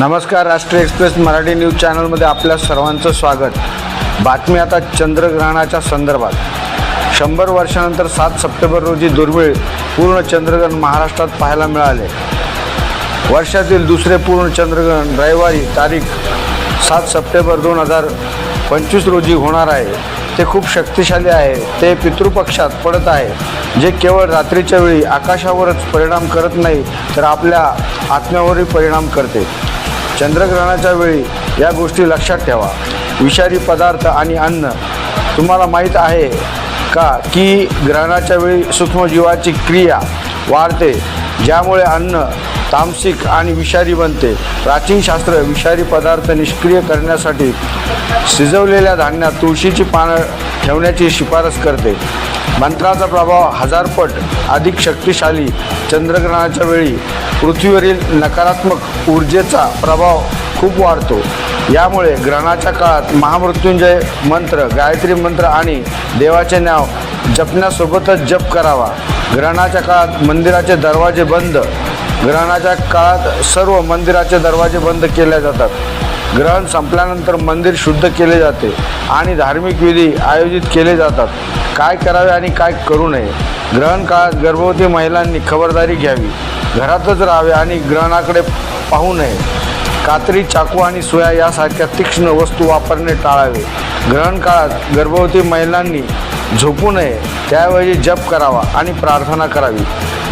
नमस्कार राष्ट्रीय express Marathi news चॅनलमध्ये आपल्या सर्वांचं स्वागत. बातमी आता चंद्रग्रहणाच्या संदर्भात. शंभर वर्षानंतर सात सप्टेंबर रोजी दुर्मिळ पूर्ण चंद्रग्रहण महाराष्ट्रात पाहायला मिळाले. वर्षातील दुसरे पूर्ण चंद्रग्रहण रविवारी तारीख सात सप्टेंबर दोन हजार पंचवीस रोजी होणार आहे. ते खूप शक्तिशाली आहे. ते पितृपक्षात पडत आहे. जे केवळ रात्रीच्या वेळी आकाशावरच परिणाम करत नाही तर आपल्या आत्म्यावरही परिणाम करते. चंद्रग्रहणाच्या वेळी या गोष्टी लक्षात ठेवा. विषारी पदार्थ आणि अन्न. तुम्हाला माहीत आहे का की ग्रहणाच्या वेळी सूक्ष्मजीवाची क्रिया वाढते ज्यामुळे अन्न तामसिक आणि विषारी बनते. प्राचीन शास्त्र विषारी पदार्थ निष्क्रिय करण्यासाठी शिजवलेल्या धान्यात तुळशीची पानं ठेवण्याची शिफारस करते. मंत्राचा प्रभाव हजारपट अधिक शक्तिशाली चंद्रग्रहणाच्या वेळी पृथ्वीवरील नकारात्मक ऊर्जेचा प्रभाव खूप वाढतो. यामुळे ग्रहणाच्या काळात महामृत्युंजय मंत्र गायत्री मंत्र आणि देवाचे नाव जपण्यासोबतच जप करावा. ग्रहणाच्या काळात मंदिराचे दरवाजे बंद. ग्रहणाच्या काळात सर्व मंदिराचे दरवाजे बंद केले जातात. ग्रहण संपल्यानंतर मंदिर शुद्ध केले जाते आणि धार्मिक विधी आयोजित केले जातात. काय करावे आणि काय करू नये? ग्रहण काळात गर्भवती महिलांनी खबरदारी घ्यावी. घरातच राहावे आणि ग्रहणाकडे पाहू नये. कात्री चाकू आणि सोया यासारख्या तीक्ष्ण वस्तू वापरणे टाळावे. ग्रहण काळात गर्भवती महिलांनी झोपू नये. त्याऐवजी जप करावा आणि प्रार्थना करावी.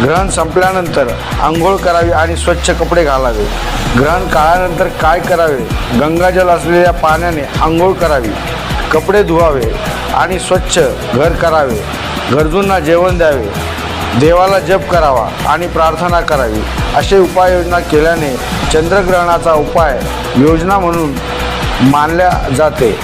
ग्रहण संपल्यानंतर आंघोळ करावी आणि स्वच्छ कपडे घालावे. ग्रहण काळानंतर काय करावे? गंगाजल असलेल्या पाण्याने आंघोळ करावी. कपडे धुवावे आणि स्वच्छ घर करावे. गरजूंना जेवण द्यावे. देवाला जप करावा आणि प्रार्थना करावी. असे उपाययोजना केल्याने चंद्रग्रहणाचा उपाय योजना म्हणून मानल्या जाते.